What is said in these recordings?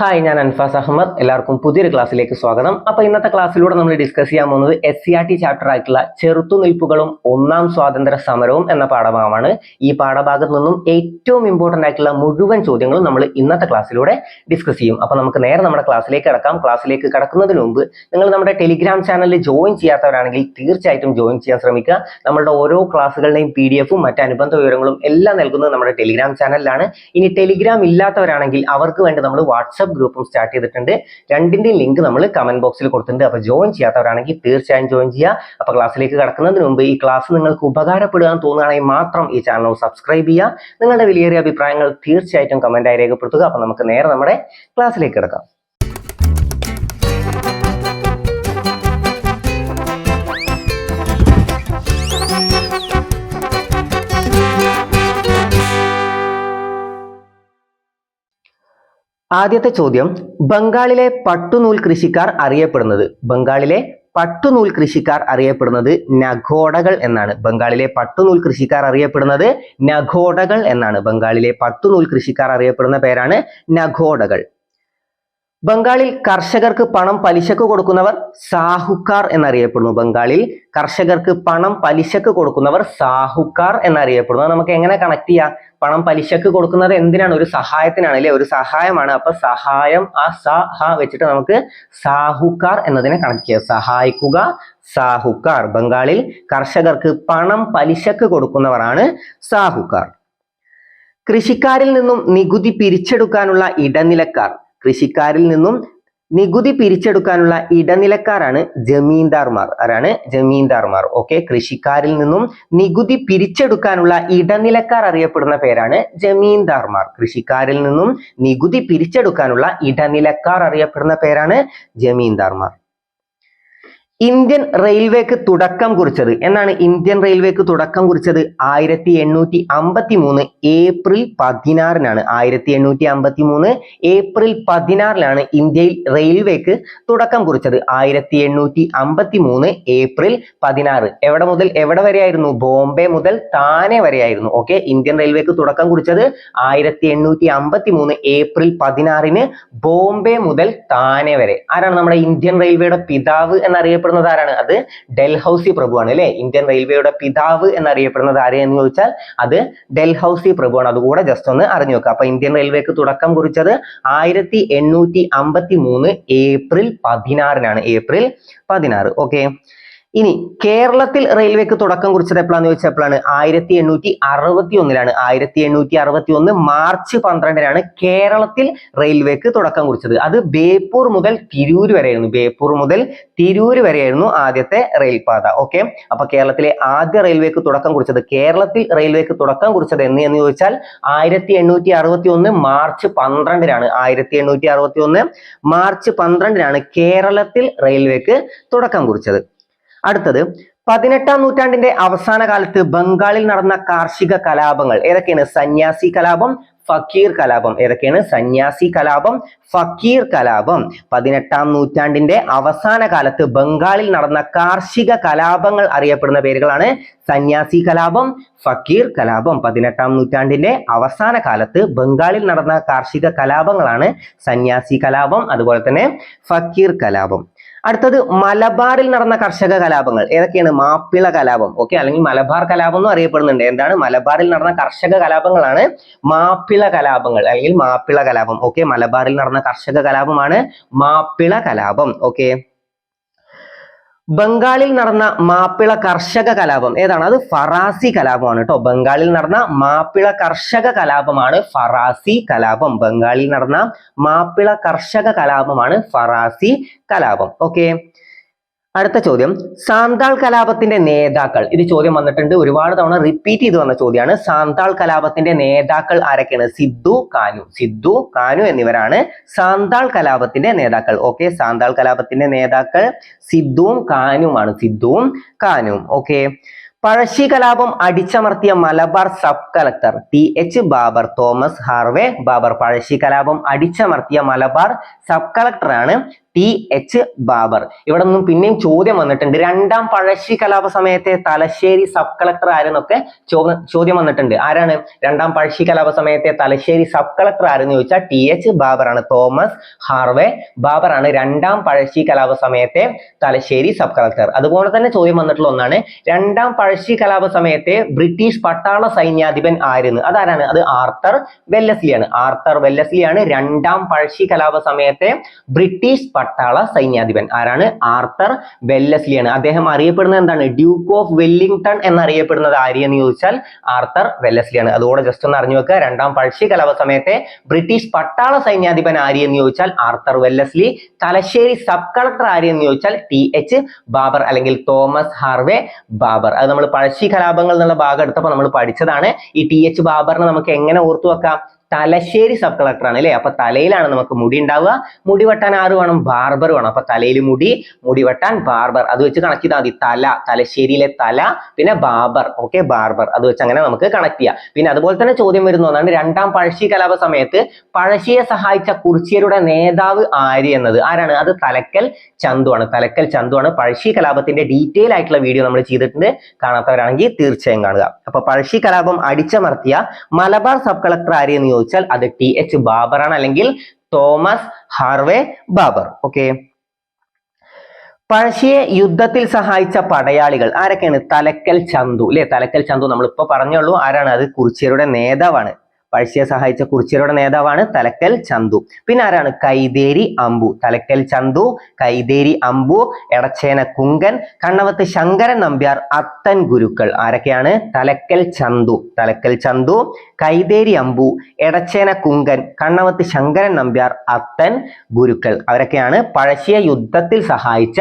Hi ഞാൻ അൻഫാസ് അഹമ്മദ് എല്ലാവർക്കും പുതിയൊരു ക്ലാസ്സിലേക്ക് സ്വാഗതം. അപ്പൊ ഇന്നത്തെ ക്ലാസ്സിലൂടെ നമ്മൾ ഡിസ്കസ് ചെയ്യാൻ പോകുന്നത് S C R T chapter ആയിട്ടുള്ള ചെറുത്തുനിൽപ്പുകളും ഒന്നാം സ്വാതന്ത്ര്യ സമരവും എന്ന പാഠഭാഗമാണ്. ഈ പാഠഭാഗത്ത് നിന്നും ഏറ്റവും ഇമ്പോർട്ടന്റ് ആയിട്ടുള്ള മുഴുവൻ ചോദ്യങ്ങളും നമ്മൾ ഇന്നത്തെ ക്ലാസ്സിലൂടെ ഡിസ്കസ് ചെയ്യും. അപ്പൊ നമുക്ക് നേരെ നമ്മുടെ ക്ലാസ്സിലേക്ക് കിടക്കാം. ക്ലാസ്സിലേക്ക് കിടക്കുന്നതിന് മുമ്പ് നിങ്ങൾ നമ്മുടെ ടെലിഗ്രാം ചാനലിൽ ജോയിൻ ചെയ്യാത്തവരാണെങ്കിൽ തീർച്ചയായിട്ടും ജോയിൻ ചെയ്യാൻ ശ്രമിക്കുക. നമ്മളുടെ ഓരോ ക്ലാസ്സുകളുടെയും പി ഡി എഫും മറ്റ് അനുബന്ധ വിവരങ്ങളും എല്ലാം നൽകുന്നത് നമ്മുടെ ടെലിഗ്രാം ചാനലിലാണ് ഇനി ടെലിഗ്രാം ഇല്ലാത്തവരാണെങ്കിൽ അവർക്ക് വേണ്ടി നമ്മൾ വാട്സപ്പ് ഗ്രൂപ്പും സ്റ്റാർട്ട് ചെയ്തിട്ടുണ്ട്. രണ്ടിന്റെയും ലിങ്ക് നമ്മൾ കമന്റ് ബോക്സിൽ കൊടുത്തിട്ടുണ്ട്. അപ്പൊ ജോയിൻ ചെയ്യാത്തവരാണെങ്കിൽ തീർച്ചയായും ജോയിൻ ചെയ്യുക. അപ്പൊ ക്ലാസ്സിലേക്ക് കടക്കുന്നതിന് മുമ്പ് ഈ ക്ലാസ് നിങ്ങൾക്ക് ഉപകാരപ്പെടുക തോന്നുകയാണെങ്കിൽ മാത്രം ഈ ചാനൽ സബ്സ്ക്രൈബ് ചെയ്യുക. നിങ്ങളുടെ വിലയേറിയ അഭിപ്രായങ്ങൾ തീർച്ചയായിട്ടും കമന്റായി രേഖപ്പെടുത്തുക. അപ്പൊ നമുക്ക് നേരെ നമ്മുടെ ക്ലാസ്സിലേക്ക് കിടക്കാം. ആദ്യത്തെ ചോദ്യം ബംഗാളിലെ പട്ടുനൂൽ കൃഷിക്കാർ അറിയപ്പെടുന്നത്. ബംഗാളിലെ പട്ടുനൂൽ കൃഷിക്കാർ അറിയപ്പെടുന്നത് നഖോടകൾ എന്നാണ്. ബംഗാളിലെ പട്ടുനൂൽ കൃഷിക്കാർ അറിയപ്പെടുന്നത് നഖോടകൾ എന്നാണ്. ബംഗാളിലെ പട്ടുനൂൽ കൃഷിക്കാർ അറിയപ്പെടുന്ന പേരാണ് നഖോഡകൾ ബംഗാളിൽ കർഷകർക്ക് പണം പലിശക്ക് കൊടുക്കുന്നവർ സാഹുക്കാർ എന്നറിയപ്പെടുന്നു. ബംഗാളിൽ കർഷകർക്ക് പണം പലിശക്ക് കൊടുക്കുന്നവർ സാഹുക്കാർ എന്നറിയപ്പെടുന്നു. നമുക്ക് എങ്ങനെ കണക്ട് ചെയ്യാം? പണം പലിശക്ക് കൊടുക്കുന്നത് എന്തിനാണ്? ഒരു സഹായത്തിനാണ് അല്ലെ? ഒരു സഹായമാണ്. അപ്പൊ സഹായം ആ സ ഹ വെച്ചിട്ട് നമുക്ക് സാഹുക്കാർ എന്നതിനെ കണക്ട് ചെയ്യാം. സഹായിക്കുക സാഹുക്കാർ. ബംഗാളിൽ കർഷകർക്ക് പണം പലിശക്ക് കൊടുക്കുന്നവരാണ് സാഹുക്കാർ. കൃഷിക്കാരിൽ നിന്നും നികുതി പിരിച്ചെടുക്കാനുള്ള ഇടനിലക്കാർ. കൃഷിക്കാരിൽ നിന്നും നികുതി പിരിച്ചെടുക്കാനുള്ള ഇടനിലക്കാരാണ് ജമീന്ദാർമാർ. ആരാണ്? ജമീന്ദാർമാർ. ഓക്കെ കൃഷിക്കാരിൽ നിന്നും നികുതി പിരിച്ചെടുക്കാനുള്ള ഇടനിലക്കാർ അറിയപ്പെടുന്ന പേരാണ് ജമീന്ദാർമാർ. കൃഷിക്കാരിൽ നിന്നും നികുതി പിരിച്ചെടുക്കാനുള്ള ഇടനിലക്കാർ അറിയപ്പെടുന്ന പേരാണ് ജമീന്ദാർമാർ. ഇന്ത്യൻ റെയിൽവേക്ക് തുടക്കം കുറിച്ചത്. എന്നാണ് ഇന്ത്യൻ റെയിൽവേക്ക് തുടക്കം കുറിച്ചത്? ആയിരത്തി എണ്ണൂറ്റി അമ്പത്തി മൂന്ന് ഏപ്രിൽ പതിനാറിനാണ്. ആയിരത്തി എണ്ണൂറ്റി അമ്പത്തി മൂന്ന് ഏപ്രിൽ പതിനാറിലാണ് ഇന്ത്യയിൽ റെയിൽവേക്ക് തുടക്കം കുറിച്ചത്. ആയിരത്തി എണ്ണൂറ്റി അമ്പത്തി മൂന്ന് ഏപ്രിൽ പതിനാറ്. എവിടെ മുതൽ? എവിടെ വരെയായിരുന്നു? ബോംബെ മുതൽ താനെ വരെയായിരുന്നു. ഓക്കെ ഇന്ത്യൻ റെയിൽവേക്ക് തുടക്കം കുറിച്ചത് ആയിരത്തി എണ്ണൂറ്റി അമ്പത്തി മൂന്ന് ഏപ്രിൽ പതിനാറിന് ബോംബെ മുതൽ താനെ വരെ. ആരാണ് നമ്മുടെ ഇന്ത്യൻ റെയിൽവേയുടെ പിതാവ് എന്നറിയപ്പെടുന്നത്? എന്നറിയപ്പെടുന്നത് ആരാണ്? അത് ഡൽഹൌസി പ്രഭുവാണ് അല്ലെ? ഇന്ത്യൻ റെയിൽവേയുടെ പിതാവ് എന്നറിയപ്പെടുന്നത് ആരെയെന്ന് ചോദിച്ചാൽ അത് ഡൽഹൌസി പ്രഭുവാണ്. അതുകൂടെ ജസ്റ്റ് ഒന്ന് അറിഞ്ഞു വെക്കുക. അപ്പൊ ഇന്ത്യൻ റെയിൽവേക്ക് തുടക്കം കുറിച്ചത് ആയിരത്തി എണ്ണൂറ്റി അമ്പത്തി മൂന്ന് ഏപ്രിൽ പതിനാറിനാണ്. ഏപ്രിൽ പതിനാറ്. ഓക്കെ ഇനി കേരളത്തിൽ റെയിൽവേക്ക് തുടക്കം കുറിച്ചത് എപ്പോഴാന്ന് ചോദിച്ചാൽ എപ്പോഴാണ് ആയിരത്തി എണ്ണൂറ്റി അറുപത്തി ഒന്നിലാണ് ആയിരത്തി എണ്ണൂറ്റി അറുപത്തി ഒന്ന് മാർച്ച് പന്ത്രണ്ടിനാണ് കേരളത്തിൽ റെയിൽവേക്ക് തുടക്കം കുറിച്ചത്. അത് ബേപ്പൂർ മുതൽ തിരൂർ വരെയായിരുന്നു. ബേപ്പൂർ മുതൽ തിരൂർ വരെയായിരുന്നു ആദ്യത്തെ റെയിൽപാത. ഓക്കെ? അപ്പൊ കേരളത്തിലെ ആദ്യ റെയിൽവേക്ക് തുടക്കം കുറിച്ചത് കേരളത്തിൽ റെയിൽവേക്ക് തുടക്കം കുറിച്ചത് എന്ന് എന്ന് ചോദിച്ചാൽ ആയിരത്തി എണ്ണൂറ്റി അറുപത്തി ഒന്ന് മാർച്ച് പന്ത്രണ്ടിനാണ്. ആയിരത്തി എണ്ണൂറ്റി അറുപത്തി ഒന്ന് മാർച്ച് പന്ത്രണ്ടിനാണ് കേരളത്തിൽ റെയിൽവേക്ക് തുടക്കം കുറിച്ചത്. അടുത്തത് പതിനെട്ടാം നൂറ്റാണ്ടിന്റെ അവസാന കാലത്ത് ബംഗാളിൽ നടന്ന കാർഷിക കലാപങ്ങൾ ഏതൊക്കെയാണ്? സന്യാസി കലാപം ഫക്കീർ കലാപം. ഏതൊക്കെയാണ്? സന്യാസി കലാപം ഫക്കീർ കലാപം. പതിനെട്ടാം നൂറ്റാണ്ടിന്റെ അവസാന കാലത്ത് ബംഗാളിൽ നടന്ന കാർഷിക കലാപങ്ങൾ അറിയപ്പെടുന്ന പേരുകളാണ് സന്യാസി കലാപം ഫക്കീർ കലാപം. പതിനെട്ടാം നൂറ്റാണ്ടിന്റെ അവസാന കാലത്ത് ബംഗാളിൽ നടന്ന കാർഷിക കലാപങ്ങളാണ് സന്യാസി കലാപം അതുപോലെ തന്നെ ഫക്കീർ കലാപം. അടുത്തത് മലബാറിൽ നടന്ന കർഷക കലാപങ്ങൾ. ഏതൊക്കെയാണ്? മാപ്പിള കലാപം. ഓക്കെ? അല്ലെങ്കിൽ മലബാർ കലാപം എന്നും അറിയപ്പെടുന്നുണ്ട്. എന്താണ്? മലബാറിൽ നടന്ന കർഷക കലാപങ്ങളാണ് മാപ്പിള കലാപങ്ങൾ അല്ലെങ്കിൽ മാപ്പിള കലാപം. ഓക്കെ? മലബാറിൽ നടന്ന കർഷക കലാപമാണ് മാപ്പിള കലാപം. ഓക്കെ? ബംഗാളിൽ നടന്ന മാപ്പിള കർഷക കലാപം. ഏതാണ്? അത് ഫറാസി കലാപമാണ് കേട്ടോ ബംഗാളിൽ നടന്ന മാപ്പിള കർഷക കലാപമാണ് ഫറാസി കലാപം. ബംഗാളിൽ നടന്ന മാപ്പിള കർഷക കലാപമാണ് ഫറാസി കലാപം. ഓക്കെ. അടുത്ത ചോദ്യം സാന്താൾ കലാപത്തിന്റെ നേതാക്കൾ. ഇത് ചോദ്യം വന്നിട്ടുണ്ട് ഒരുപാട് തവണ റിപ്പീറ്റ് ചെയ്ത് വന്ന ചോദ്യമാണ്. സാന്താൾ കലാപത്തിന്റെ നേതാക്കൾ ആരൊക്കെയാണ്? സിദ്ധു കാനു. സിദ്ധു കാനു എന്നിവരാണ് സാന്താൾ കലാപത്തിന്റെ നേതാക്കൾ. ഓക്കെ സാന്താൾ കലാപത്തിന്റെ നേതാക്കൾ സിദ്ധുവും കാനുമാണ്. സിദ്ധുവും കാനുവും ഓക്കെ പഴശ്ശി കലാപം അടിച്ചമർത്തിയ Malabar sub collector T H Baber Thomas Harvey Baber Pazhassi കലാപം അടിച്ചമർത്തിയ മലബാർ സബ് കളക്ടറാണ് ടി എച്ച് ബാബർ. ഇവിടെ നിന്നും പിന്നെയും ചോദ്യം വന്നിട്ടുണ്ട്. രണ്ടാം പഴശ്ശി കലാപ സമയത്തെ തലശ്ശേരി സബ് കളക്ടർ ആരെന്നൊക്കെ ചോദ്യം വന്നിട്ടുണ്ട്. ആരാണ്? രണ്ടാം പഴശ്ശി കലാപ സമയത്തെ തലശ്ശേരി സബ് കളക്ടർ ആരെന്ന് ചോദിച്ചാൽ ടി എച്ച് ബാബർ ആണ് തോമസ് ഹാർവേ ബാബർ ആണ് രണ്ടാം പഴശ്ശി കലാപ സമയത്തെ തലശ്ശേരി സബ് കളക്ടർ. അതുപോലെ തന്നെ ചോദ്യം വന്നിട്ടുള്ള ഒന്നാണ്. രണ്ടാം പഴശ്ശി കലാപ സമയത്തെ ബ്രിട്ടീഷ് പട്ടാള സൈന്യാധിപൻ ആരെന്ന്? അതാരാണ്? അത് ആർത്തർ വെല്ലസ്ലിയാണ്. ആർത്തർ വെല്ലസ്ലിയാണ് രണ്ടാം പഴശ്ശി കലാപ സമയത്തെ ബ്രിട്ടീഷ് പട്ടാള സൈന്യാധിപൻ. ആരാണ്? ആർത്തർ വെല്ലസ്ലിയാണ്. അദ്ദേഹം അറിയപ്പെടുന്നത് എന്താണ്? ഡ്യൂക്ക് ഓഫ് വെല്ലിംഗ്ടൺ എന്നറിയപ്പെടുന്നത് എന്ന് ചോദിച്ചാൽ ആർത്തർ വെല്ലസ്ലിയാണ്. അതുകൂടെ ജസ്റ്റ് ഒന്ന് അറിഞ്ഞു വെക്കുക. രണ്ടാം പഴശ്ശി കലാപ സമയത്തെ ബ്രിട്ടീഷ് പട്ടാള സൈന്യാധിപൻ ആര് എന്ന് ചോദിച്ചാൽ Arthur Wellesley Thalassery sub collector ആര് എന്ന് ചോദിച്ചാൽ ടി എച്ച് ബാബർ അല്ലെങ്കിൽ തോമസ് ഹാർവേ ബാബർ. അത് നമ്മൾ പഴശ്ശി കലാപങ്ങൾ എന്നുള്ള ഭാഗം എടുത്തപ്പോൾ നമ്മൾ പഠിച്ചതാണ് ഈ ടി എച്ച് ബാബറിനെ നമുക്ക് എങ്ങനെ ഓർത്തു വെക്കാം? തലശ്ശേരി സബ് കളക്ടറാണ് അല്ലേ? അപ്പൊ തലയിലാണ് നമുക്ക് മുടി ഉണ്ടാവുക. മുടി വെട്ടാൻ ആറ് വേണം? ബാർബർ വേണം. അപ്പൊ തലയിൽ മുടി മുടി വെട്ടാൻ ബാർബർ. അത് വെച്ച് കണക്ട് ചെയ്താൽ മതി. തല തലശ്ശേരിയിലെ തല പിന്നെ ബാബർ ഓക്കെ ബാർബർ. അത് വെച്ച് അങ്ങനെ നമുക്ക് കണക്ട് ചെയ്യാം. പിന്നെ അതുപോലെ തന്നെ ചോദ്യം വരുന്ന ഒന്നാണ് രണ്ടാം പഴശ്ശി കലാപ സമയത്ത് പഴശ്ശിയെ സഹായിച്ച കുറിച്യരുടെ നേതാവ് ആര് എന്നത്? ആരാണ്? അത് തലക്കൽ ചന്തുവാണ് തലക്കൽ ചന്തുവാണ് പഴശ്ശി കലാപത്തിന്റെ ഡീറ്റെയിൽ ആയിട്ടുള്ള വീഡിയോ നമ്മൾ ചെയ്തിട്ടുണ്ട്. കാണാത്തവരാണെങ്കിൽ തീർച്ചയായും കാണുക. അപ്പൊ പഴശ്ശി കലാപം അടിച്ചമർത്തിയ മലബാർ സബ് കളക്ടർ ആര് എന്ന് ചോദിച്ചാൽ അത് ടി എച്ച് ബാബർ ആണ് അല്ലെങ്കിൽ തോമസ് ഹാർവേ ബാബർ. ഓക്കെ പഴശ്ശിയെ യുദ്ധത്തിൽ സഹായിച്ച പടയാളികൾ ആരൊക്കെയാണ്? തലക്കൽ ചന്തു. അല്ലെ തലക്കൽ ചന്തു നമ്മൾ ഇപ്പൊ പറഞ്ഞുള്ളൂ ആരാണ്? അത് കുറിച്യരുടെ നേതാവാണ്. പഴശ്ശിയെ സഹായിച്ച കുറിച്യരുടെ നേതാവാണ് തലക്കൽ ചന്തു. പിന്നെ ആരാണ്? കൈതേരി അമ്പു. തലക്കൽ ചന്തു കൈതേരി അമ്പു എടച്ചേന കുങ്കൻ കണ്ണവത്ത് ശങ്കരൻ നമ്പ്യാർ അത്തൻ ഗുരുക്കൾ. ആരൊക്കെയാണ്? തലക്കൽ ചന്തു. തലക്കൽ ചന്തു കൈതേരി അമ്പു എടച്ചേന കുങ്കൻ കണ്ണവത്ത് ശങ്കരൻ നമ്പ്യാർ അത്തൻ ഗുരുക്കൾ. അവരൊക്കെയാണ് പഴശ്ശിയെ യുദ്ധത്തിൽ സഹായിച്ച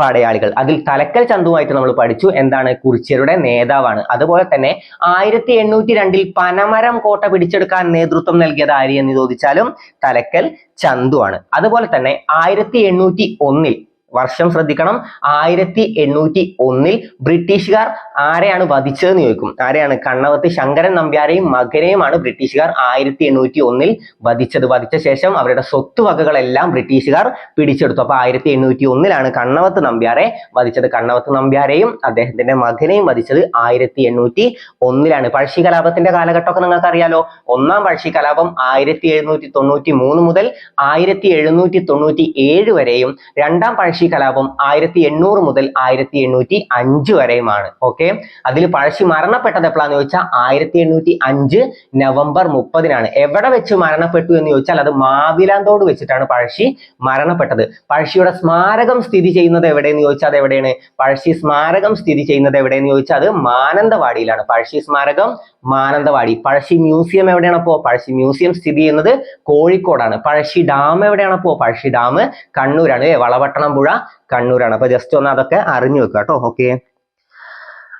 പടയാളികൾ. അതിൽ തലക്കൽ ചന്തുവായിട്ട് നമ്മൾ പഠിച്ചു എന്താണ് കുറിച്യരുടെ നേതാവാണ്. അതുപോലെ തന്നെ ആയിരത്തി എണ്ണൂറ്റി രണ്ടിൽ പനമരം കോട്ട പിടിച്ചെടുക്കാൻ നേതൃത്വം നൽകിയത് ആര് എന്ന് ചോദിച്ചാലും തലക്കൽ ചന്തു ആണ്. അതുപോലെ തന്നെ ആയിരത്തി എണ്ണൂറ്റി ഒന്നിൽ വർഷം ശ്രദ്ധിക്കണം ആയിരത്തി എണ്ണൂറ്റി ഒന്നിൽ ബ്രിട്ടീഷുകാർ ആരെയാണ് വധിച്ചതെന്ന് ചോദിക്കും. ആരെയാണ്? കണ്ണവത്ത് ശങ്കരൻ നമ്പ്യാരെയും മകനെയുമാണ് ബ്രിട്ടീഷുകാർ ആയിരത്തി എണ്ണൂറ്റി ഒന്നിൽ വധിച്ചത്. വധിച്ച ശേഷം അവരുടെ സ്വത്തുവകകളെല്ലാം ബ്രിട്ടീഷുകാർ പിടിച്ചെടുത്തു. അപ്പൊ ആയിരത്തി എണ്ണൂറ്റി ഒന്നിലാണ് കണ്ണവത്ത് നമ്പ്യാരെ വധിച്ചത്. കണ്ണവത്ത് നമ്പ്യാരെയും അദ്ദേഹത്തിന്റെ മകനെയും വധിച്ചത് ആയിരത്തി എണ്ണൂറ്റി ഒന്നിലാണ്. പഴശ്ശി കലാപത്തിന്റെ കാലഘട്ടമൊക്കെ നിങ്ങൾക്ക് അറിയാലോ ഒന്നാം പഴശ്ശി കലാപം ആയിരത്തി എഴുന്നൂറ്റി തൊണ്ണൂറ്റി മൂന്ന് മുതൽ ആയിരത്തി എഴുന്നൂറ്റി തൊണ്ണൂറ്റി ഏഴ് വരെയും രണ്ടാം പഴശ്ശി കലാപം ആയിരത്തി എണ്ണൂറ് മുതൽ ആയിരത്തി എണ്ണൂറ്റി അഞ്ച് വരെയുമാണ്. ഓക്കെ? അതിൽ പഴശ്ശി മരണപ്പെട്ടത് എപ്പോഴാന്ന് ചോദിച്ചാൽ ആയിരത്തി എണ്ണൂറ്റി അഞ്ച് നവംബർ മുപ്പതിനാണ്. എവിടെ വെച്ച് മരണപ്പെട്ടു എന്ന് ചോദിച്ചാൽ അത് മാവിലാന്തോട് വെച്ചിട്ടാണ് പഴശ്ശി മരണപ്പെട്ടത്. പഴശ്ശിയുടെ സ്മാരകം സ്ഥിതി ചെയ്യുന്നത് എവിടെയെന്ന് ചോദിച്ചാൽ അത് എവിടെയാണ്? പഴശ്ശി സ്മാരകം സ്ഥിതി ചെയ്യുന്നത് എവിടെയെന്ന് ചോദിച്ചാൽ അത് മാനന്തവാടിയിലാണ്. പഴശ്ശി സ്മാരകം മാനന്തവാടി. പഴശ്ശി മ്യൂസിയം എവിടെയാണ് അപ്പോ? പഴശ്ശി മ്യൂസിയം സ്ഥിതി ചെയ്യുന്നത് കോഴിക്കോടാണ്. പഴശ്ശി ഡാം എവിടെയാണ് അപ്പോ? പഴശ്ശി ഡാം കണ്ണൂരാണ് വളവട്ടണം പുഴ കണ്ണൂരാണ്. അപ്പൊ ജസ്റ്റ് ഒന്ന് അതൊക്കെ അറിഞ്ഞു വെക്കുക കേട്ടോ ഓക്കെ.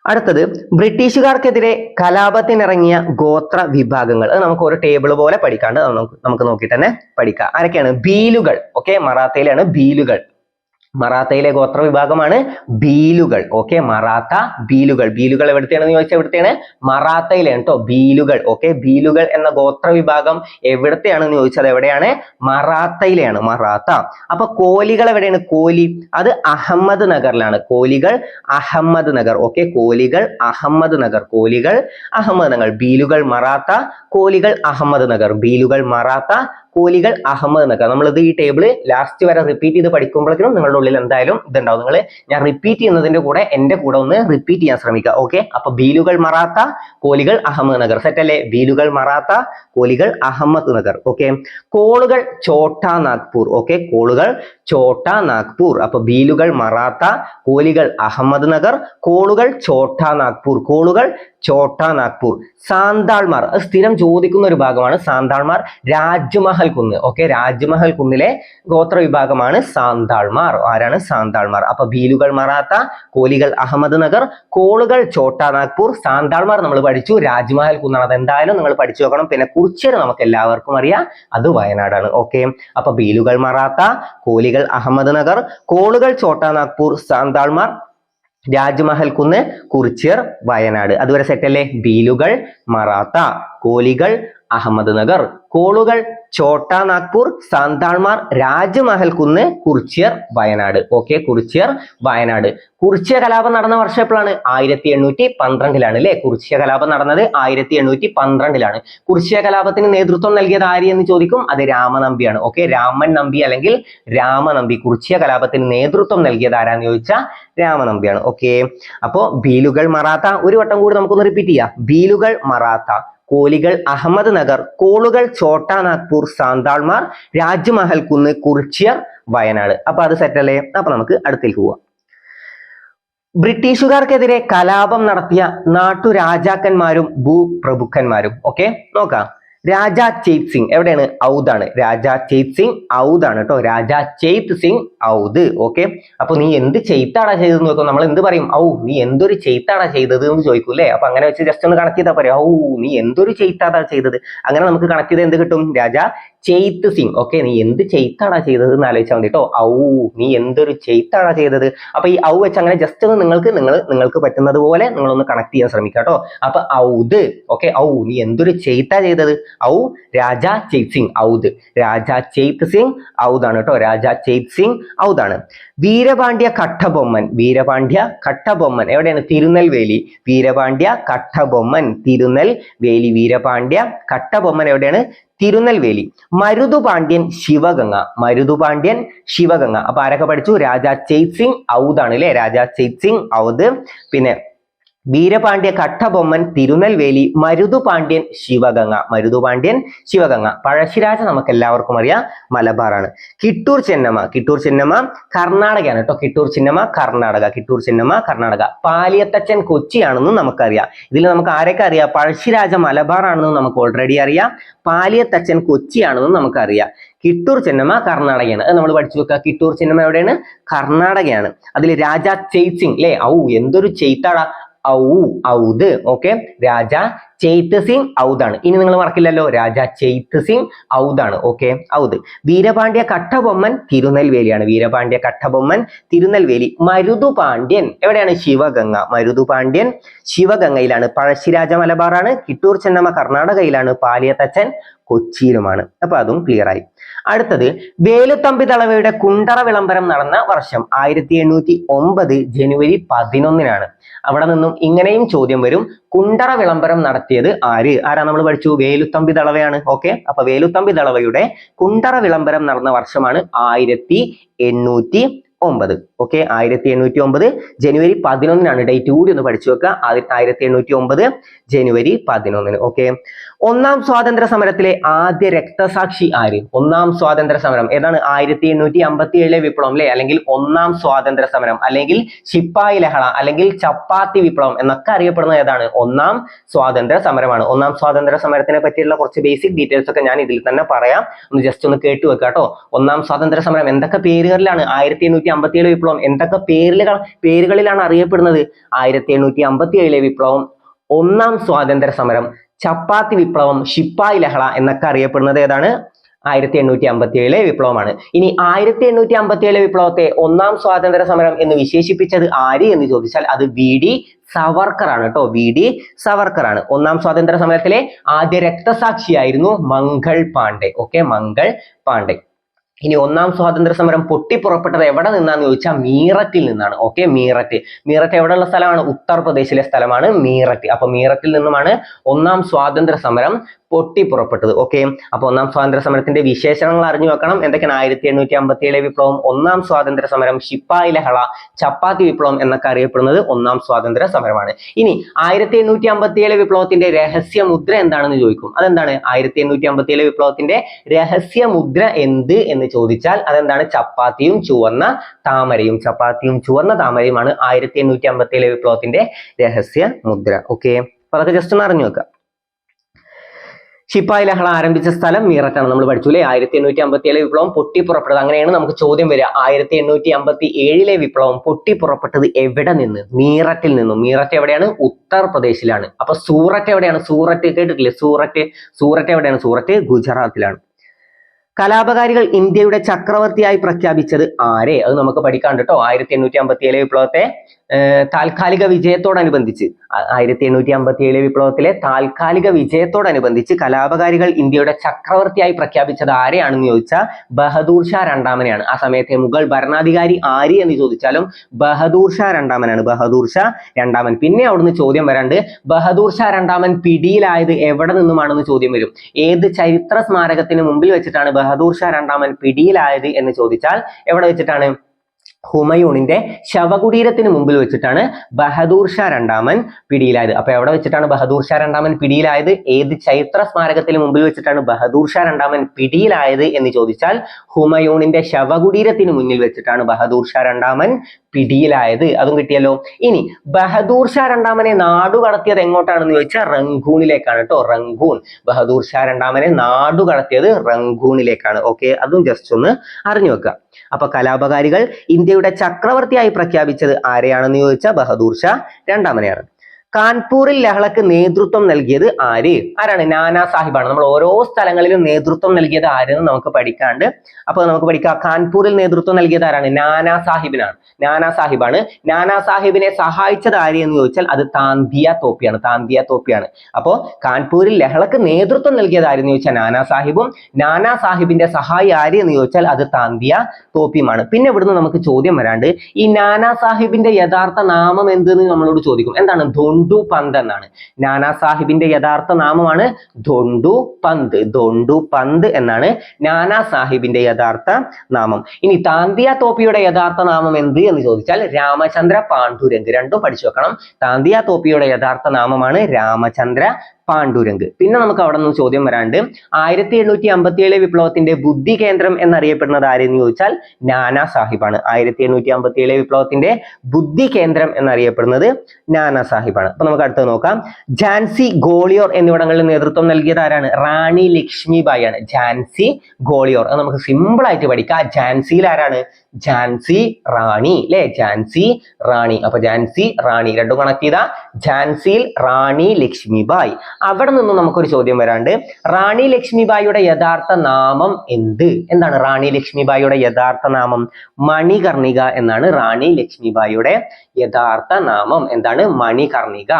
അടുത്തത് ബ്രിട്ടീഷുകാർക്കെതിരെ കലാപത്തിനിറങ്ങിയ ഗോത്ര വിഭാഗങ്ങൾ. അത് നമുക്ക് ഒരു ടേബിൾ പോലെ പഠിക്കാണ്ട് നമുക്ക് നമുക്ക് നോക്കി തന്നെ പഠിക്കാം. ആരൊക്കെയാണ്? ബീലുകൾ. ഓക്കെ മറാത്തയിലാണ് ബീലുകൾ. മറാത്തയിലെ ഗോത്ര വിഭാഗമാണ് ബീലുകൾ ഓക്കെ മറാത്ത ബീലുകൾ ബീലുകൾ എവിടത്തെയാണെന്ന് ചോദിച്ചാൽ എവിടത്തെയാണ്? മറാത്തയിലാണ് കേട്ടോ ബീലുകൾ ഓക്കെ ബീലുകൾ എന്ന ഗോത്ര വിഭാഗം എവിടത്തെയാണെന്ന് ചോദിച്ചാൽ എവിടെയാണ്? മറാത്തയിലെയാണ് മറാത്ത. അപ്പൊ കോലികൾ എവിടെയാണ്? കോലി അത് അഹമ്മദ് നഗറിലാണ്. കോലികൾ അഹമ്മദ് നഗർ. ഓക്കെ കോലികൾ അഹമ്മദ് നഗർ. കോലികൾ അഹമ്മദ് നഗർ. ബീലുകൾ മറാത്ത. കോലികൾ അഹമ്മദ് നഗർ. ബീലുകൾ മറാത്ത. കോലികൾ അഹമ്മദ് എന്നൊക്കെ. നമ്മളിത് ഈ ടേബിൾ ലാസ്റ്റ് വരെ റിപ്പീറ്റ് ചെയ്ത് പഠിക്കുമ്പോഴേക്കും നിങ്ങളുടെ ഉള്ളിൽ എന്തായാലും ഇതുണ്ടാവും. നിങ്ങൾ ഞാൻ റിപ്പീറ്റ് ചെയ്യുന്നതിന്റെ കൂടെ എന്റെ കൂടെ ഒന്ന് റിപ്പീറ്റ് ചെയ്യാൻ ശ്രമിക്കുക ഓക്കെ അപ്പൊ ബീലുകൾ മറാത്ത കോലികൾ അഹമ്മദ് നഗർ. സെറ്റ് അല്ലേ? ബീലുകൾ മറാത്ത കോലികൾ അഹമ്മദ് നഗർ ഓക്കെ കോളുകൾ ചോട്ടാ നാഗ്പൂർ ഓക്കെ കോളുകൾ ചോട്ടാ നാഗ്പൂർ. അപ്പൊ ബീലുകൾ മറാത്ത കോലികൾ അഹമ്മദ് നഗർ കോളുകൾ ചോട്ട നാഗ്പൂർ. കോളുകൾ ചോട്ട നാഗ്പൂർ. സാന്താൾമാർ. സ്ഥിരം ചോദിക്കുന്ന ഒരു ഭാഗമാണ് സാന്താൾമാർ. രാജ്മഹൽ കുന്ന്. ഓക്കെ രാജ്മഹൽ കുന്നിലെ ഗോത്ര വിഭാഗമാണ് സാന്താൾമാർ. ആരാണ്? സാന്താൾമാർ. അപ്പൊ ബീലുകൾ മറാത്ത കോലികൾ അഹമ്മദ് നഗർ കോളുകൾ ചോട്ട നാഗ്പൂർ. സാന്താൾമാർ നമ്മൾ പഠിച്ചു. രാജ്മഹൽ കുന്നാണ്. അത് എന്തായാലും നിങ്ങൾ പഠിച്ചു നോക്കണം. പിന്നെ കുറിച്ചേര് നമുക്ക് എല്ലാവർക്കും അറിയാം. അത് വയനാടാണ്. ഓക്കെ അപ്പൊ ബീലുകൾ മറാത്ത കോലികൾ അഹമ്മദ് നഗർ കോളുകൾ ചോട്ടാ നാഗ്പൂർ സാന്താൾമാർ രാജ്മഹൽ കുന്ന് കുറിച്യർ വയനാട്. അതുവരെ സെറ്റ് അല്ലേ? ബീലുകൾ മറാത്ത കോലികൾ അഹമ്മദ് നഗർ. കോളുകൾ ചോട്ടാ നാഗ്പൂർ സാന്താൾമാർ രാജ്മഹൽ കുന്ന് കുറിച്യർ വയനാട്. ഓക്കെ കുറിച്യർ വയനാട്. കുറിച്യ കലാപം നടന്ന വർഷം എപ്പോഴാണ്? ആയിരത്തി എണ്ണൂറ്റി പന്ത്രണ്ടിലാണ് അല്ലെ? കുറിച്യ കലാപം നടന്നത് ആയിരത്തി എണ്ണൂറ്റി പന്ത്രണ്ടിലാണ് കുറിച്യ കലാപത്തിന് നേതൃത്വം നൽകിയത് ആര് എന്ന് ചോദിക്കും? അത് രാമനമ്പിയാണ്. ഓക്കെ രാമൻ നമ്പി അല്ലെങ്കിൽ രാമനമ്പി. കുറിച്യ കലാപത്തിന് നേതൃത്വം നൽകിയത് ആരാന്ന് ചോദിച്ചാൽ രാമനമ്പിയാണ്. ഓക്കെ അപ്പോ ബീലുകൾ മറാത്ത ഒരു വട്ടം കൂടി നമുക്കൊന്ന് റിപ്പീറ്റ് ചെയ്യാം. ബീലുകൾ മറാത്ത. കോലികൾ അഹമ്മദ് നഗർ കോളുകൾ ചോട്ടാ നാഗ്പൂർ സാന്താൾമാർ രാജ്മഹൽ കുന്ന് കുറിച്ചിയർ വയനാട്. അപ്പൊ അത് സെറ്റ് അല്ലേ? അപ്പൊ നമുക്ക് അടുത്തേക്ക് പോവാം. ബ്രിട്ടീഷുകാർക്കെതിരെ കലാപം നടത്തിയ നാട്ടുരാജാക്കന്മാരും ഭൂപ്രഭുക്കന്മാരും. ഓക്കെ നോക്കാം. രാജ ചേത് സിംഗ്. എവിടെയാണ്? ഔദാണ് രാജ ചേത് സിംഗ് ഔദാണ് കേട്ടോ. രാജ ചേത് സിംഗ് ഔദ്. ഓക്കെ? അപ്പൊ നീ എന്ത് ചെയ്ത്താടാ ചെയ്തത് നോക്കും നമ്മൾ എന്ത് പറയും? ഔ നീ എന്തൊരു ചെയ്ത്താടാ ചെയ്തത് എന്ന് ചോദിക്കും അല്ലേ? അപ്പൊ അങ്ങനെ വെച്ച് ജസ്റ്റ് ഒന്ന് കണക്ട് ചെയ്താൽ പറയാം ഔ നീ എന്തൊരു ചെയ്ത്താടാ ചെയ്തത്? അങ്ങനെ നമുക്ക് കണക്ട് ചെയ്ത് എന്ത് കിട്ടും? രാജ ചെയ്ത്ത് സിംഗ് ഓക്കെ നീ എന്ത് ചെയ്ത്താണാ ചെയ്തത് എന്ന് ആലോചിച്ചാൽ മതി കേട്ടോ ഔ നീ എന്തൊരു ചെയ്ത്താണാ ചെയ്തത്. അപ്പൊ ഈ ഔ വെച്ച് അങ്ങനെ ജസ്റ്റ് ഒന്ന് നിങ്ങൾക്ക് നിങ്ങൾ നിങ്ങൾക്ക് പറ്റുന്നത് പോലെ നിങ്ങളൊന്ന് കണക്ട് ചെയ്യാൻ ശ്രമിക്കുക കേട്ടോ അപ്പൊ ഔദ് ഓക്കെ ഔ നീ എന്തൊരു ചെയ്ത്താ ചെയ്തത്? ഔ രാജ ചെയ്ത് സിംഗ് ഔദ്. രാജ ചെയ്ത് സിംഗ് ഔദാണ് കേട്ടോ രാജ ചെയ്ത് സിംഗ് ഔദാണ്. വീരപാണ്ഡ്യ കട്ടബൊമ്മൻ വീരപാണ്ഡ്യ കട്ടബൊമ്മൻ. എവിടെയാണ്? തിരുനെൽവേലി. വീരപാണ്ഡ്യ കട്ടബൊമ്മൻ തിരുനെൽവേലി. വീരപാണ്ഡ്യ കട്ടബൊമ്മൻ എവിടെയാണ്? തിരുനെൽവേലി മരുതുപാണ്ഡ്യൻ ശിവഗംഗ മരുതുപാണ്ഡ്യൻ ശിവഗംഗ. അപ്പൊ ആരൊക്കെ പഠിച്ചു? രാജാ ചെയ്ത് സിംഗ് ഔദാണ് അല്ലെ രാജാ ചെയ്ത് സിംഗ് ഔദ്. പിന്നെ വീരപാണ്ഡ്യ കട്ടബൊമ്മൻ തിരുനെൽവേലി മരുതുപാണ്ഡ്യൻ ശിവഗംഗ. മരുതുപാണ്ഡ്യൻ ശിവഗംഗ. പഴശ്ശിരാജ നമുക്ക് എല്ലാവർക്കും അറിയാം. മലബാറാണ്. കിട്ടൂർ ചെന്നമ്മ. കിട്ടൂർ ചെന്നമ്മ കർണാടകയാണ് കേട്ടോ. കിട്ടൂർ ചെന്നമ്മ കർണാടക. കിട്ടൂർ ചെന്നമ്മ കർണാടക. പാലിയത്തച്ഛൻ കൊച്ചിയാണെന്ന് നമുക്കറിയാം. ഇതിൽ നമുക്ക് ആരൊക്കെ അറിയാം? പഴശ്ശിരാജ മലബാറാണെന്നും നമുക്ക് ഓൾറെഡി അറിയാം. പാലിയത്തച്ഛൻ കൊച്ചിയാണെന്ന് നമുക്കറിയാം. കിട്ടൂർ ചെന്നമ്മ കർണാടകയാണ്. അത് നമ്മൾ പഠിച്ചു വെക്കുക. കിട്ടൂർ ചെന്നമ്മ എവിടെയാണ്? കർണാടകയാണ്. അതിൽ രാജാ ചേച്ചിങ് അല്ലേ ഔ എന്തൊരു ചെയ്ത്താടാ ഔ ഔദ്. ഓക്കെ? രാജ ചേത്ത് സിംഗ് ഔദാണ്. ഇനി നിങ്ങൾ മറക്കില്ലല്ലോ. രാജ ചേത്ത് സിംഗ് ഔദാണ്. ഓക്കെ? ഔദ്. വീരപാണ്ഡ്യ കട്ടബൊമ്മൻ തിരുനെൽവേലിയാണ്. വീരപാണ്ഡ്യ കട്ടബൊമ്മൻ തിരുനെൽവേലി. മരുതു പാണ്ഡ്യൻ എവിടെയാണ്? ശിവഗംഗ. മരുതു പാണ്ഡ്യൻ ശിവഗംഗയിലാണ്. പഴശ്ശിരാജ മലബാറാണ്. കിട്ടൂർ ചെന്നമ്മ കർണാടകയിലാണ്. പാലിയത്തച്ഛൻ കൊച്ചിയിലുമാണ്. അപ്പൊ അതും ക്ലിയർ ആയി. അടുത്തത് വേലുത്തമ്പി തളവയുടെ കുണ്ടറ വിളംബരം നടന്ന വർഷം ആയിരത്തി എണ്ണൂറ്റി ഒമ്പത് ജനുവരി പതിനൊന്നിനാണ്. അവിടെ നിന്നും ഇങ്ങനെയും ചോദ്യം വരും. കുണ്ടറ വിളംബരം നടത്തിയത് ആര്? ആരാ നമ്മൾ പഠിച്ചു? വേലുത്തമ്പി തളവയാണ്. ഓക്കെ? അപ്പൊ വേലുത്തമ്പി തളവയുടെ കുണ്ടറ വിളംബരം നടന്ന വർഷമാണ് ആയിരത്തി എണ്ണൂറ്റി ഒമ്പത് ഓക്കെ? ആയിരത്തി എണ്ണൂറ്റി ഒമ്പത് ജനുവരി പതിനൊന്നിനാണ്. ഡേറ്റ് കൂടി ഒന്ന് പഠിച്ചു വെക്കുക. ആയി- ആയിരത്തി എണ്ണൂറ്റി ഒമ്പത് ജനുവരി പതിനൊന്നിന്. ഓക്കെ? ഒന്നാം സ്വാതന്ത്ര്യ സമരത്തിലെ ആദ്യ രക്തസാക്ഷി ആര്? ഒന്നാം സ്വാതന്ത്ര്യ സമരം. ഏതാണ്? ആയിരത്തി എണ്ണൂറ്റി അമ്പത്തി ഏഴിലെ വിപ്ലവം അല്ലെ അല്ലെങ്കിൽ ഒന്നാം സ്വാതന്ത്ര്യ സമരം. അല്ലെങ്കിൽ ശിപ്പായി ലഹള അല്ലെങ്കിൽ ചപ്പാത്തി വിപ്ലവം എന്നൊക്കെ അറിയപ്പെടുന്ന ഏതാണ്? ഒന്നാം സ്വാതന്ത്ര്യ സമരമാണ്. ഒന്നാം സ്വാതന്ത്ര്യ സമരത്തിനെ പറ്റിയുള്ള കുറച്ച് ബേസിക് ഡീറ്റെയിൽസ് ഒക്കെ ഞാൻ ഇതിൽ തന്നെ പറയാം. ഒന്ന് ജസ്റ്റ് ഒന്ന് കേട്ടു വെക്കുക കേട്ടോ. ഒന്നാം സ്വാതന്ത്ര്യ സമരം എന്തൊക്കെ പേരുകളിലാണ്? ആയിരത്തി എണ്ണൂറ്റി അമ്പത്തി ഏഴ് വിപ്ലവം എന്തൊക്കെ പേരുകൾ പേരുകളിലാണ് അറിയപ്പെടുന്നത്? ആയിരത്തി എണ്ണൂറ്റി അമ്പത്തി ഏഴിലെ വിപ്ലവം. ഒന്നാം സ്വാതന്ത്ര്യ സമരം. ചപ്പാത്തി വിപ്ലവം ശിപ്പായി ലഹള എന്നൊക്കെ അറിയപ്പെടുന്നത് ഏതാണ്? ആയിരത്തി എണ്ണൂറ്റി അമ്പത്തി ഏഴിലെ വിപ്ലവമാണ്. ഇനി ആയിരത്തി എണ്ണൂറ്റി അമ്പത്തി ഏഴിലെ വിപ്ലവത്തെ ഒന്നാം സ്വാതന്ത്ര്യ സമരം എന്ന് വിശേഷിപ്പിച്ചത് ആര് എന്ന് ചോദിച്ചാൽ അത് വി ഡി സവർക്കർ ആണ് കേട്ടോ. വി ഡി സവർക്കർ ആണ് ഒന്നാം സ്വാതന്ത്ര്യ സമരത്തിലെ ആദ്യ രക്തസാക്ഷിയായിരുന്നു മംഗൾ പാണ്ഡെ. ഓക്കെ മംഗൾ പാണ്ഡെ. ഇനി ഒന്നാം സ്വാതന്ത്ര്യ സമരം പൊട്ടിപ്പുറപ്പെട്ടത് എവിടെ നിന്നാന്ന് ചോദിച്ചാൽ മീററ്റിൽ നിന്നാണ്. ഓക്കെ മീററ്റ്. മീററ്റ് എവിടെയുള്ള സ്ഥലമാണ്? ഉത്തർപ്രദേശിലെ സ്ഥലമാണ് മീററ്റ്. അപ്പൊ മീററ്റിൽ നിന്നുമാണ് ഒന്നാം സ്വാതന്ത്ര്യ സമരം പൊട്ടിപ്പുറപ്പെട്ടത്. ഓക്കെ അപ്പൊ ഒന്നാം സ്വാതന്ത്ര്യ സമരത്തിന്റെ വിശേഷണങ്ങൾ അറിഞ്ഞു വെക്കണം. എന്തൊക്കെയാണ്? ആയിരത്തി എണ്ണൂറ്റി അമ്പത്തി ഏഴ് വിപ്ലവം ഒന്നാം സ്വാതന്ത്ര്യ സമരം ശിപ്പായി ലഹള ചപ്പാത്തി വിപ്ലവം എന്നൊക്കെ അറിയപ്പെടുന്നത് ഒന്നാം സ്വാതന്ത്ര്യ സമരമാണ്. ഇനി ആയിരത്തി എണ്ണൂറ്റി അമ്പത്തി ഏഴ് വിപ്ലവത്തിന്റെ രഹസ്യ മുദ്ര എന്താണെന്ന് ചോദിക്കും. അതെന്താണ്? ആയിരത്തി എണ്ണൂറ്റി അമ്പത്തി ഏഴ് വിപ്ലവത്തിന്റെ രഹസ്യ മുദ്ര എന്ത് എന്ന് ചോദിച്ചാൽ അതെന്താണ്? ചപ്പാത്തിയും ചുവന്ന താമരയും. ചപ്പാത്തിയും ചുവന്ന താമരയുമാണ് ആയിരത്തി എണ്ണൂറ്റി അമ്പത്തി ഏഴ് വിപ്ലവത്തിന്റെ രഹസ്യ മുദ്ര. ഓക്കെ അപ്പൊ അതൊക്കെ ജസ്റ്റ് ഒന്ന് അറിഞ്ഞു വെക്കാം. ശിപ്പായി ലഹള ആരംഭിച്ച സ്ഥലം മീററ്റാണ്. നമ്മൾ പഠിച്ചു അല്ലേ ആയിരത്തി എണ്ണൂറ്റി അമ്പത്തി ഏഴിലെ വിപ്ലവം പൊട്ടിപ്പുറപ്പെട്ടത്. അങ്ങനെയാണ് നമുക്ക് ചോദ്യം വരിക. ആയിരത്തി എണ്ണൂറ്റി അമ്പത്തി ഏഴിലെ വിപ്ലവം പൊട്ടിപ്പുറപ്പെട്ടത് എവിടെ നിന്ന്? മീററ്റിൽ നിന്നും. മീററ്റ് എവിടെയാണ്? ഉത്തർപ്രദേശിലാണ്. അപ്പൊ സൂററ്റ് എവിടെയാണ്? സൂററ്റ് കേട്ടിട്ടില്ലേ? സൂററ്റ് സൂററ്റ് എവിടെയാണ്? സൂററ്റ് ഗുജറാത്തിലാണ്. കലാപകാരികൾ ഇന്ത്യയുടെ ചക്രവർത്തിയായി പ്രഖ്യാപിച്ചത് ആരെ? അത് നമുക്ക് പഠിക്കാൻ കേട്ടോ ആയിരത്തി എണ്ണൂറ്റി അമ്പത്തി ഏഴ് വിപ്ലവത്തെ താൽക്കാലിക വിജയത്തോടനുബന്ധിച്ച് ആയിരത്തി എണ്ണൂറ്റി അമ്പത്തി ഏഴ് വിപ്ലവത്തിലെ താൽക്കാലിക വിജയത്തോടനുബന്ധിച്ച് കലാപകാരികൾ ഇന്ത്യയുടെ ചക്രവർത്തിയായി പ്രഖ്യാപിച്ചത് ആരെയാണെന്ന് ചോദിച്ചാൽ ബഹദൂർ ഷാ രണ്ടാമനെയാണ്. ആ സമയത്തെ മുഗൾ ഭരണാധികാരി ആര് എന്ന് ചോദിച്ചാലും ബഹദൂർ ഷാ രണ്ടാമനാണ്. ബഹദൂർ ഷാ രണ്ടാമൻ. പിന്നെ അവിടുന്ന് ചോദ്യം വരാണ്ട് ബഹദൂർ ഷാ രണ്ടാമൻ പിടിയിലായത് എവിടെ നിന്നുമാണെന്ന് ചോദ്യം വരും. ഏത് ചരിത്ര സ്മാരകത്തിന് മുമ്പിൽ വെച്ചിട്ടാണ് ബഹദൂർ ഷാ രണ്ടാമൻ പിടിയിലായത് എന്ന് ചോദിച്ചാൽ എവിടെ വെച്ചിട്ടാണ്? ഹുമയൂണിന്റെ ശവകുടീരത്തിന് മുമ്പിൽ വെച്ചിട്ടാണ് ബഹദൂർ ഷാ രണ്ടാമൻ പിടിയിലായത്. അപ്പൊ എവിടെ വെച്ചിട്ടാണ് ബഹദൂർ ഷാ രണ്ടാമൻ പിടിയിലായത്? ഏത് ചൈത്ര സ്മാരകത്തിന് മുമ്പിൽ വെച്ചിട്ടാണ് ബഹദൂർ ഷാ രണ്ടാമൻ പിടിയിലായത് എന്ന് ചോദിച്ചാൽ ഹുമയൂണിന്റെ ശവകുടീരത്തിന് മുന്നിൽ വെച്ചിട്ടാണ് ബഹദൂർ ഷാ രണ്ടാമൻ പിടിയിലായത്. അതും കിട്ടിയല്ലോ. ഇനി ബഹദൂർ ഷാ രണ്ടാമനെ നാടു കടത്തിയത് എങ്ങോട്ടാണെന്ന് ചോദിച്ചാൽ റംഗൂണിലേക്കാണ് കേട്ടോ. റംഗൂൺ. ബഹദൂർ ഷാ രണ്ടാമനെ നാടു കടത്തിയത് റംഗൂണിലേക്കാണ്. ഓക്കെ അതും ജസ്റ്റ് ഒന്ന് അറിഞ്ഞു വെക്കുക. അപ്പൊ കലാപകാരികൾ ഇന്ത്യയുടെ ചക്രവർത്തിയായി പ്രഖ്യാപിച്ചത് ആരെയാണെന്ന് ചോദിച്ചാൽ ബഹദൂർ ഷാ രണ്ടാമനെയാണ്. കാൺപൂരിൽ ലഹളക്ക് നേതൃത്വം നൽകിയത് ആര്? ആരാണ്? നാനാ സാഹിബാണ്. നമ്മൾ ഓരോ സ്ഥലങ്ങളിലും നേതൃത്വം നൽകിയത് ആരെന്ന് നമുക്ക് പഠിക്കാണ്ട്. അപ്പൊ നമുക്ക് പഠിക്കാം. കാൺപൂരിൽ നേതൃത്വം നൽകിയത് ആരാണ്? നാനാ സാഹിബിനാണ്. നാനാ സാഹിബാണ്. നാനാ സാഹിബിനെ സഹായിച്ചത് ആര് എന്ന് ചോദിച്ചാൽ അത് താന്തിയ തോപ്പിയാണ്. താന്തിയ തോപ്പിയാണ്. അപ്പോ കാൺപൂരിൽ ലഹളക്ക് നേതൃത്വം നൽകിയത് ആരെന്ന് ചോദിച്ചാൽ നാനാ സാഹിബും. നാനാ സാഹിബിന്റെ സഹായി ആര് എന്ന് ചോദിച്ചാൽ അത് താന്തിയ തോപ്പിയുമാണ്. പിന്നെ ഇവിടുന്ന് നമുക്ക് ചോദ്യം വരാണ്ട് ഈ നാനാ സാഹിബിന്റെ യഥാർത്ഥ നാമം എന്തെന്ന് നമ്മളോട് ചോദിക്കും. എന്താണ്? ധൊണ്ടു പന്ത് എന്നാണ്. നാനാ സാഹിബിന്റെ യഥാർത്ഥ നാമമാണ് ധൊണ്ടു പന്ത്. ധൊണ്ടു പന്ത് എന്നാണ് നാനാ സാഹിബിന്റെ യഥാർത്ഥ നാമം. ഇനി താന്തിയ തോപ്പിയുടെ യഥാർത്ഥ നാമം എന്ത് എന്ന് ചോദിച്ചാൽ രാമചന്ദ്ര പാണ്ഡുരംഗ്. രണ്ടും പഠിച്ചു വെക്കണം. താന്തിയ തോപ്പിയുടെ യഥാർത്ഥ നാമമാണ് രാമചന്ദ്ര പാണ്ഡുരംഗ്. പിന്നെ നമുക്ക് അവിടെ നിന്ന് ചോദ്യം വരാണ്ട് ആയിരത്തി എണ്ണൂറ്റി അമ്പത്തി ഏഴ് വിപ്ലവത്തിന്റെ ബുദ്ധി കേന്ദ്രം എന്നറിയപ്പെടുന്നത് ആരെന്ന് ചോദിച്ചാൽ നാനാ സാഹിബാണ്. ആയിരത്തി എണ്ണൂറ്റി അമ്പത്തി ഏഴ് വിപ്ലവത്തിന്റെ ബുദ്ധി കേന്ദ്രം എന്നറിയപ്പെടുന്നത് നാനാ സാഹിബാണ്. അപ്പൊ നമുക്ക് അടുത്തത് നോക്കാം. ഝാൻസി ഗോളിയോർ എന്നിവിടങ്ങളിൽ നേതൃത്വം നൽകിയത് ആരാണ്? റാണി ലക്ഷ്മിബായി ആണ് ഝാൻസി ഗോളിയോർ. അത് നമുക്ക് സിമ്പിൾ ആയിട്ട് പഠിക്കാം. ഝാൻസിയിൽ ആരാണ്? ഝാൻസി റാണി അല്ലെ ജാൻസി റാണി. അപ്പൊ ജാൻസി റാണി. രണ്ടും കണക്ട് ചെയ്ത. ജാൻസിയിൽ റാണി ലക്ഷ്മിബായ്. അവിടെ നിന്നും നമുക്കൊരു ചോദ്യം വരാണ്ട്. റാണി ലക്ഷ്മിബായിയുടെ യഥാർത്ഥ നാമം എന്ത്? എന്താണ് റാണി ലക്ഷ്മിബായിയുടെ യഥാർത്ഥ നാമം? മണികർണിക എന്നാണ് റാണി ലക്ഷ്മിബായിയുടെ യഥാർത്ഥ നാമം എന്താണ്? മണികർണിക.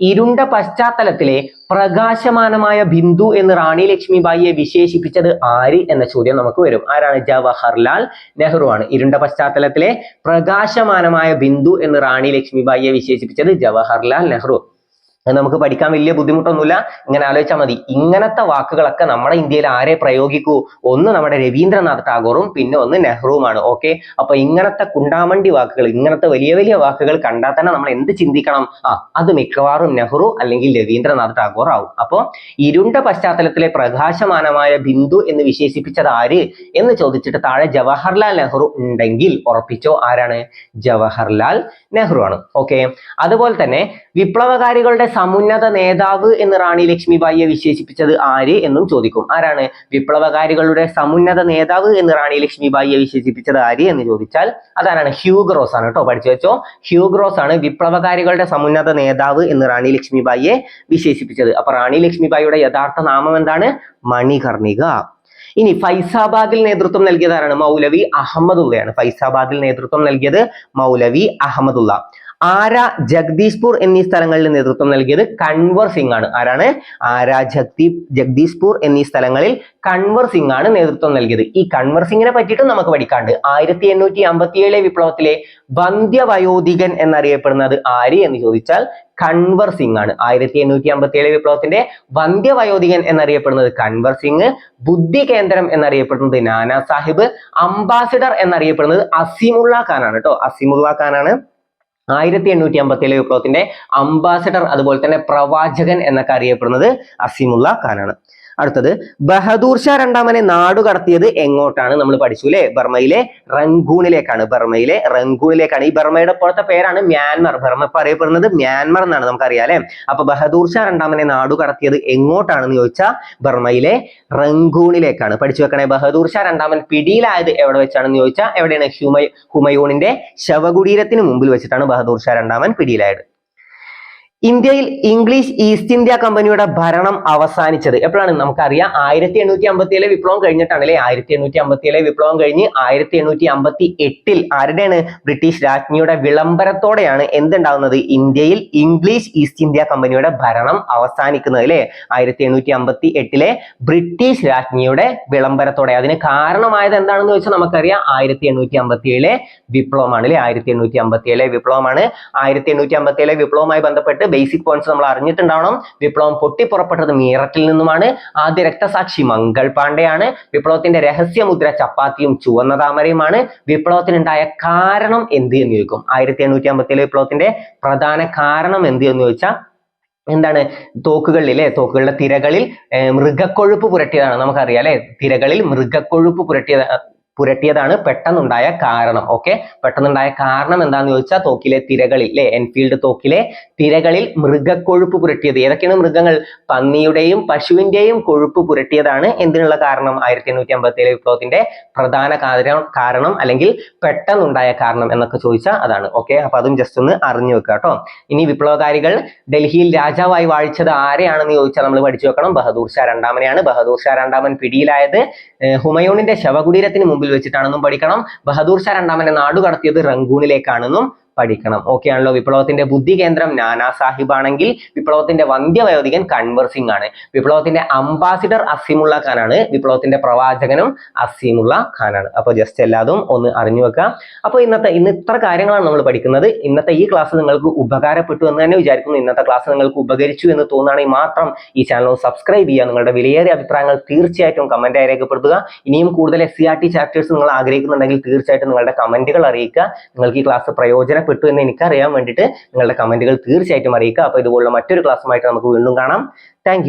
ഇരുണ്ട പശ്ചാത്തലത്തിലെ പ്രകാശമാനമായ ബിന്ദു എന്ന് റാണി ലക്ഷ്മിബായിയെ വിശേഷിപ്പിച്ചത് ആര് എന്ന ചോദ്യം നമുക്ക് വരും. ആരാണ്? ജവഹർലാൽ നെഹ്റു ആണ്. ഇരുണ്ട പശ്ചാത്തലത്തിലെ പ്രകാശമാനമായ ബിന്ദു എന്ന് റാണി ലക്ഷ്മിബായിയെ വിശേഷിപ്പിച്ചത് ജവഹർലാൽ നെഹ്റു. നമുക്ക് പഠിക്കാൻ വലിയ ബുദ്ധിമുട്ടൊന്നുമില്ല. ഇങ്ങനെ ആലോചിച്ചാൽ മതി. ഇങ്ങനത്തെ വാക്കുകളൊക്കെ നമ്മുടെ ഇന്ത്യയിൽ ആരെ പ്രയോഗിക്കൂ? ഒന്ന് നമ്മുടെ രവീന്ദ്രനാഥ് ടാഗോറും പിന്നെ ഒന്ന് നെഹ്റുവുമാണ്. ഓക്കെ? അപ്പൊ ഇങ്ങനത്തെ കുണ്ടാമണ്ടി വാക്കുകൾ ഇങ്ങനത്തെ വലിയ വലിയ വാക്കുകൾ കണ്ടാൽ തന്നെ നമ്മൾ എന്ത് ചിന്തിക്കണം? ആ അത് മിക്കവാറും നെഹ്റു അല്ലെങ്കിൽ രവീന്ദ്രനാഥ് ടാഗോർ ആവും. അപ്പോ ഇരുണ്ട പശ്ചാത്തലത്തിലെ പ്രകാശമാനമായ ബിന്ദു എന്ന് വിശേഷിപ്പിച്ചത് ആര്? എന്ന് ചോദിച്ചിട്ട് താഴെ ജവഹർലാൽ നെഹ്റു ഉണ്ടെങ്കിൽ ഉറപ്പിച്ചോ ആരാണ്? ജവഹർലാൽ നെഹ്റു ആണ് ഓക്കെ? അതുപോലെ തന്നെ വിപ്ലവകാരികളുടെ സമുന്നത നേതാവ് എന്ന് റാണി ലക്ഷ്മിബായിയെ വിശേഷിപ്പിച്ചത് ആര് എന്നും ചോദിക്കും. ആരാണ്? വിപ്ലവകാരികളുടെ സമുന്നത നേതാവ് എന്ന് റാണി ലക്ഷ്മിബായിയെ വിശേഷിപ്പിച്ചത് ആര് എന്ന് ചോദിച്ചാൽ അതാരാണ്? ഹ്യൂഗ്രോസ് ആണ് കേട്ടോ. പഠിച്ചു വെച്ചോ. ഹ്യൂഗ്രോസ് ആണ് വിപ്ലവകാരികളുടെ സമുന്നത നേതാവ് എന്ന് റാണി ലക്ഷ്മിബായിയെ വിശേഷിപ്പിച്ചത്. അപ്പൊ റാണി ലക്ഷ്മിബായിയുടെ യഥാർത്ഥ നാമം എന്താണ്? മണികർണിക. ഇനി ഫൈസാബാദിൽ നേതൃത്വം നൽകിയതാരാണ്? മൗലവി അഹമ്മദുള്ളയാണ്. ഫൈസാബാദിൽ നേതൃത്വം നൽകിയത് മൗലവി അഹമ്മദുള്ള. ആര ജഗദീഷ്പൂർ എന്നീ സ്ഥലങ്ങളിൽ നേതൃത്വം നൽകിയത് കൺവർ സിംഗ് ആണ്. ആരാണ്? ആര ജഗ്ദീ ജഗദീഷ്പൂർ എന്നീ സ്ഥലങ്ങളിൽ കൺവർ സിംഗ് ആണ് നേതൃത്വം നൽകിയത്. ഈ കൺവർ സിംഗിനെ പറ്റിയിട്ട് നമുക്ക് പഠിക്കാണ്ട്. ആയിരത്തി എണ്ണൂറ്റി അമ്പത്തിയേഴ് വിപ്ലവത്തിലെ വന്ധ്യവയോധികൻ എന്നറിയപ്പെടുന്നത് ആര് എന്ന് ചോദിച്ചാൽ കൺവർ സിംഗ് ആണ്. ആയിരത്തി എണ്ണൂറ്റി അമ്പത്തി ഏഴ് വിപ്ലവത്തിന്റെ വന്ധ്യവയോധികൻ എന്നറിയപ്പെടുന്നത് കൺവർ സിംഗ് ബുദ്ധി കേന്ദ്രം എന്നറിയപ്പെടുന്നത് നാനാ സാഹിബ് അംബാസിഡർ എന്നറിയപ്പെടുന്നത് അസിമുള്ള ഖാനാണ് കേട്ടോ. അസിമുള്ള ഖാനാണ്. ആയിരത്തി എണ്ണൂറ്റി അമ്പത്തി ഏഴ് വിപ്ലവത്തിന്റെ അംബാസഡർ അതുപോലെ തന്നെ പ്രവാചകൻ എന്നൊക്കെ അറിയപ്പെടുന്നത് അസിമുള്ള ഖാനാണ്. അടുത്തത് ബഹദൂർ ഷാ രണ്ടാമനെ നാടു കടത്തിയത് എങ്ങോട്ടാണ് നമ്മൾ പഠിച്ചു അല്ലെ ബർമയിലെ റംഗൂണിലേക്കാണ്. ബർമയിലെ റംഗൂണിലേക്കാണ്. ഈ ബർമയുടെ ഇപ്പോഴത്തെ പേരാണ് മ്യാൻമർ. ബർമ ഇപ്പൊ അറിയപ്പെടുന്നത് മ്യാൻമർ എന്നാണ് നമുക്കറിയാം അല്ലെ അപ്പൊ ബഹദൂർ ഷാ രണ്ടാമനെ നാടു കടത്തിയത് എങ്ങോട്ടാണെന്ന് ചോദിച്ചാൽ ബർമയിലെ റംഗൂണിലേക്കാണ്. പഠിച്ചു വെക്കണേ. ബഹദൂർ ഷാ രണ്ടാമൻ പിടിയിലായത് എവിടെ വെച്ചാണെന്ന് ചോദിച്ചാൽ എവിടെയാണ്? ഹുമ ഹുമയൂണിന്റെ ശവകുടീരത്തിന് മുമ്പിൽ വെച്ചിട്ടാണ് ബഹദൂർ ഷാ രണ്ടാമൻ പിടിയിലായത്. ഇന്ത്യയിൽ ഇംഗ്ലീഷ് ഈസ്റ്റ് ഇന്ത്യ കമ്പനിയുടെ ഭരണം അവസാനിച്ചത്. എപ്പോഴാണ് നമുക്കറിയാം. ആയിരത്തി എണ്ണൂറ്റി അമ്പത്തി ഏഴിലെ വിപ്ലവം കഴിഞ്ഞിട്ടാണ് അല്ലെ ആയിരത്തി എണ്ണൂറ്റി അമ്പത്തി ഏഴിലെ വിപ്ലവം കഴിഞ്ഞ് ആയിരത്തി എണ്ണൂറ്റി അമ്പത്തി എട്ടിൽ ആരുടെയാണ് ബ്രിട്ടീഷ് രാജ്ഞിയുടെ വിളംബരത്തോടെയാണ് എന്തുണ്ടാവുന്നത്? ഇന്ത്യയിൽ ഇംഗ്ലീഷ് ഈസ്റ്റ് ഇന്ത്യ കമ്പനിയുടെ ഭരണം അവസാനിക്കുന്നത് അല്ലെ? ആയിരത്തി എണ്ണൂറ്റി അമ്പത്തി എട്ടിലെ ബ്രിട്ടീഷ് രാജ്ഞിയുടെ വിളംബരത്തോടെ. അതിന് കാരണമായത് എന്താണെന്ന് ചോദിച്ചാൽ നമുക്കറിയാം. ആയിരത്തി എണ്ണൂറ്റി അമ്പത്തി ഏഴിലെ വിപ്ലവമാണ് അല്ലെ? ആയിരത്തി എണ്ണൂറ്റി അമ്പത്തി ഏഴിലെ വിപ്ലവമാണ്. ആയിരത്തി എണ്ണൂറ്റി അമ്പത്തി ഏഴിലെ വിപ്ലവവുമായി ബന്ധപ്പെട്ട് ബേസിക് പോയിന്റ്സ് നമ്മൾ അറിഞ്ഞിട്ടുണ്ടാവണം. വിപ്ലവം പൊട്ടിപ്പുറപ്പെട്ടത് മീററ്റിൽ നിന്നുമാണ്. ആദ്യ രക്തസാക്ഷി മംഗൾ പാണ്ഡെയാണ്. വിപ്ലവത്തിന്റെ രഹസ്യമുദ്ര ചപ്പാത്തിയും ചുവന്ന താമരയുമാണ്. വിപ്ലവത്തിനുണ്ടായ കാരണം എന്ത് എന്ന് ചോദിക്കും. ആയിരത്തി എണ്ണൂറ്റി അമ്പത്തി ഏഴ് വിപ്ലവത്തിന്റെ പ്രധാന കാരണം എന്ത് എന്ന് ചോദിച്ചാൽ എന്താണ്? തോക്കുകളിലെ തോക്കുകളുടെ തിരകളിൽ മൃഗക്കൊഴുപ്പ് പുരട്ടിയതാണ്. നമുക്കറിയാം അല്ലെ? തിരകളിൽ മൃഗക്കൊഴുപ്പ് പുരട്ടിയത് പുരട്ടിയതാണ് പെട്ടെന്നുണ്ടായ കാരണം ഓക്കെ പെട്ടെന്നുണ്ടായ കാരണം എന്താണെന്ന് ചോദിച്ചാൽ തോക്കിലെ തിരകളിൽ അല്ലെ എൻഫീൽഡ് തോക്കിലെ തിരകളിൽ മൃഗക്കൊഴുപ്പ് പുരട്ടിയത്. ഏതൊക്കെയാണ് മൃഗങ്ങൾ? പന്നിയുടെയും പശുവിന്റെയും കൊഴുപ്പ് പുരട്ടിയതാണ്. എന്തിനുള്ള കാരണം? ആയിരത്തി എണ്ണൂറ്റി അമ്പത്തി ഏഴ് വിപ്ലവത്തിന്റെ പ്രധാന കാരണം അല്ലെങ്കിൽ പെട്ടെന്നുണ്ടായ കാരണം എന്നൊക്കെ ചോദിച്ചാൽ അതാണ് ഓക്കെ അപ്പൊ അതും ജസ്റ്റ് ഒന്ന് അറിഞ്ഞു വെക്കുക കേട്ടോ ഇനി വിപ്ലവകാരികൾ ഡൽഹിയിൽ രാജാവായി വാഴിച്ചത് ആരെയാണെന്ന് ചോദിച്ചാൽ നമ്മൾ പഠിച്ചു വെക്കണം. ബഹദൂർ ഷാ രണ്ടാമനെയാണ്. ബഹദൂർ ഷാ രണ്ടാമൻ പിടിയിലായത് ഹുമയൂണിന്റെ ശവകുടീരത്തിന് മുമ്പിൽ വെച്ചിട്ടാണെന്നും പഠിക്കണം. ബഹദൂർ ഷാ രണ്ടാമനെ നാടുകടത്തിയത് റംഗൂണിലേക്കാണെന്നും പഠിക്കണം. ഓക്കെ ആണല്ലോ. വിപ്ലവത്തിന്റെ ബുദ്ധി കേന്ദ്രം നാനാ സാഹിബ് ആണെങ്കിൽ വിപ്ലവത്തിന്റെ വന്ധ്യവയോധികൻ കൺവർ സിംഗ് ആണ്. വിപ്ലവത്തിന്റെ അംബാസിഡർ അസീമുള്ള ഖാനാണ്. വിപ്ലവത്തിന്റെ പ്രവാചകനും അസീമുള്ള ഖാനാണ്. അപ്പൊ ജസ്റ്റ് എല്ലാതും ഒന്ന് അറിഞ്ഞു വെക്കാം അപ്പൊ ഇന്നത്തെ ഇന്ന് ഇത്ര കാര്യങ്ങളാണ് നമ്മൾ പഠിക്കുന്നത്. ഇന്നത്തെ ഈ ക്ലാസ് നിങ്ങൾക്ക് ഉപകാരപ്പെട്ടു എന്ന് തന്നെ വിചാരിക്കുന്നു. ഇന്നത്തെ ക്ലാസ് നിങ്ങൾക്ക് ഉപകരിച്ചു എന്ന് തോന്നുകയാണെങ്കിൽ മാത്രം ഈ ചാനൽ സബ്സ്ക്രൈബ് ചെയ്യുക. നിങ്ങളുടെ വിലയേറിയ അഭിപ്രായങ്ങൾ തീർച്ചയായിട്ടും കമന്റായി രേഖപ്പെടുത്തുക. ഇനിയും കൂടുതൽ S C R T chapters നിങ്ങൾ ആഗ്രഹിക്കുന്നുണ്ടെങ്കിൽ തീർച്ചയായിട്ടും നിങ്ങളുടെ കമന്റുകൾ അറിയിക്കുക. നിങ്ങൾക്ക് ഈ ക്ലാസ് പ്രയോജനപ്പെട്ടു എന്ന് എനിക്കറിയാൻ വേണ്ടിയിട്ട് നിങ്ങളുടെ കമന്റുകൾ തീർച്ചയായിട്ടും അറിയിക്കുക. അപ്പോൾ ഇതുപോലുള്ള മറ്റൊരു ക്ലാസ്സുമായിട്ട് നമുക്ക് വീണ്ടും കാണാം. താങ്ക്